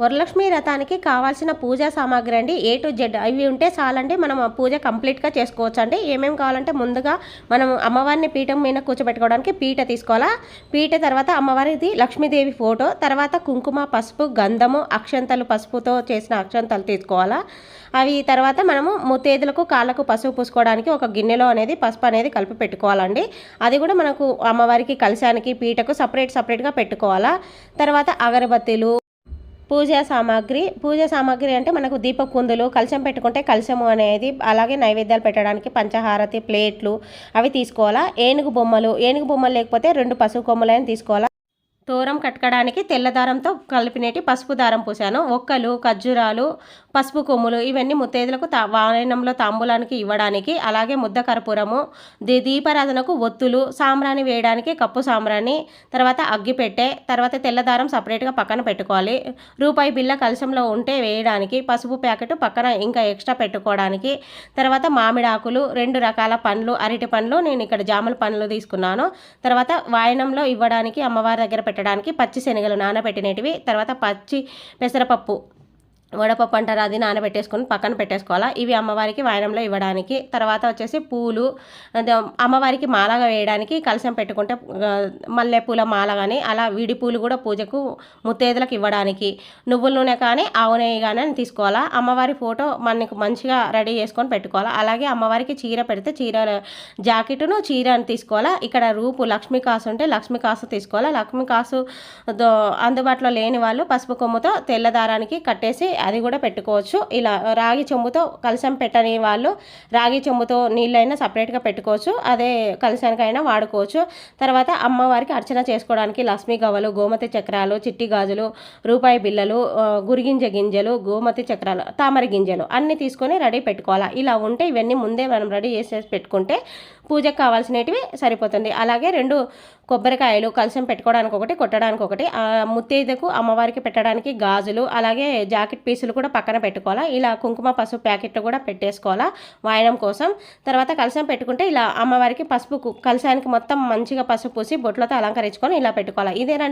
వరలక్ష్మి రథానికి కావాల్సిన పూజా సామాగ్రి అండి. ఏ టు జెడ్ అవి ఉంటే చాలండి. మనం పూజ కంప్లీట్గా చేసుకోవచ్చు అండి ఏమేమి కావాలంటే ముందుగా మనం అమ్మవారిని పీఠం మీద కూర్చోబెట్టుకోవడానికి పీట తీసుకోవాలా. పీట తర్వాత అమ్మవారిది లక్ష్మీదేవి ఫోటో తర్వాత కుంకుమ పసుపు గంధము అక్షంతలు పసుపుతో చేసిన అక్షంతలు తీసుకోవాలా. అవి తర్వాత మనము ముత్తేదులకు కాళ్ళకు పసుపు పూసుకోవడానికి ఒక గిన్నెలో అనేది పసుపు అనేది కలిపి పెట్టుకోవాలండి. అది కూడా మనకు అమ్మవారికి కలశానికి పీటకు సపరేట్ సపరేట్గా పెట్టుకోవాలా. తర్వాత అగరబత్తీలు పూజా సామాగ్రి పూజా సామాగ్రి అంటే మనకు దీప కుందులు కలశం పెట్టుకుంటే కలశము అనేది అలాగే నైవేద్యాలు పెట్టడానికి పంచహారతి ప్లేట్లు అవి తీసుకోవాలా? ఏనుగు బొమ్మలు ఏనుగు బొమ్మలు లేకపోతే రెండు పసుపు కొమ్మలైన తీసుకోవాలా? దూరం కట్టడానికి తెల్లదారంతో కలిపినటి పసుపు దారం పూశాను. ఒక్కలు ఖర్జూరాలు పసుపు కొమ్ములు ఇవన్నీ ముత్తైదులకు తా వాయనంలో తాంబూలానికి ఇవ్వడానికి అలాగే ముద్ద కర్పూరము దీ దీపారాధనకు ఒత్తులు సాంబ్రాణి వేయడానికి కప్పు సాంబ్రాణి తర్వాత అగ్గిపెట్టె తర్వాత తెల్లదారం సపరేట్గా పక్కన పెట్టుకోవాలి. రూపాయి బిల్ల కలశంలో ఉంటే వేయడానికి పసుపు ప్యాకెట్ పక్కన ఇంకా ఎక్స్ట్రా పెట్టుకోవడానికి తర్వాత మామిడాకులు రెండు రకాల పండ్లు అరటి పండ్లు నేను ఇక్కడ జాముల పండ్లు తీసుకున్నాను. తర్వాత వాయనంలో ఇవ్వడానికి అమ్మవారి దగ్గర పెట్టడానికి పచ్చి శనగలు నానబెట్టినటివి తర్వాత పచ్చి పెసరపప్పు వడపప్పు అంటారు అది నానబెట్టేసుకొని పక్కన పెట్టేసుకోవాలా. ఇవి అమ్మవారికి వాయనంలో ఇవ్వడానికి. తర్వాత వచ్చేసి పూలు అమ్మవారికి మాలగా వేయడానికి కలసం పెట్టుకుంటే మల్లెపూల మాల కానీ అలా విడి పూలు కూడా పూజకు ముత్తేదులకు ఇవ్వడానికి. నువ్వుల నూనె కానీ ఆవు నెయ్యి కానీ తీసుకోవాలా. అమ్మవారి ఫోటో మనకు మంచిగా రెడీ చేసుకొని పెట్టుకోవాలా. అలాగే అమ్మవారికి చీర పెడితే చీర జాకెట్ను చీర అని తీసుకోవాలా. ఇక్కడ రూపు లక్ష్మీ కాసు ఉంటే లక్ష్మీ కాసు తీసుకోవాలా. లక్ష్మీ కాసు అందుబాటులో లేని వాళ్ళు పసుపు కొమ్ముతో తెల్లదారానికి కట్టేసి అది కూడా పెట్టుకోవచ్చు. ఇలా రాగి చెంబుతో కలశం పెట్టని వాళ్ళు రాగి చెంబుతో నీళ్ళైనా సపరేట్గా పెట్టుకోవచ్చు. అదే కలశానికైనా వాడుకోవచ్చు. తర్వాత అమ్మవారికి అర్చన చేసుకోవడానికి లక్ష్మీ గవ్వలు గోమతి చక్రాలు చిట్టి గాజులు రూపాయి బిళ్ళలు గురిగింజ గింజలు గోమతి చక్రాలు తామర గింజలు అన్నీ తీసుకొని రెడీ పెట్టుకోవాలా. ఇలా ఉంటే ఇవన్నీ ముందే మనం రెడీ చేసేసి పెట్టుకుంటే పూజకు కావాల్సినవి సరిపోతుంది. అలాగే రెండు కొబ్బరికాయలు కలశం పెట్టుకోవడానికి ఒకటి కొట్టడానికి ఒకటి ముత్తైదకు అమ్మవారికి పెట్టడానికి గాజులు అలాగే జాకెట్ పీసులు కూడా పక్కన పెట్టుకోవాలా? ఇలా కుంకుమ పసుపు ప్యాకెట్లు కూడా పెట్టేసుకోవాలా వాయనం కోసం? తర్వాత కలశం పెట్టుకుంటే ఇలా అమ్మవారికి పసుపు కు- మొత్తం మంచిగా పసుపు పూసి బొట్లతో అలంకరించుకొని ఇలా పెట్టుకోవాలి? ఇదేనండి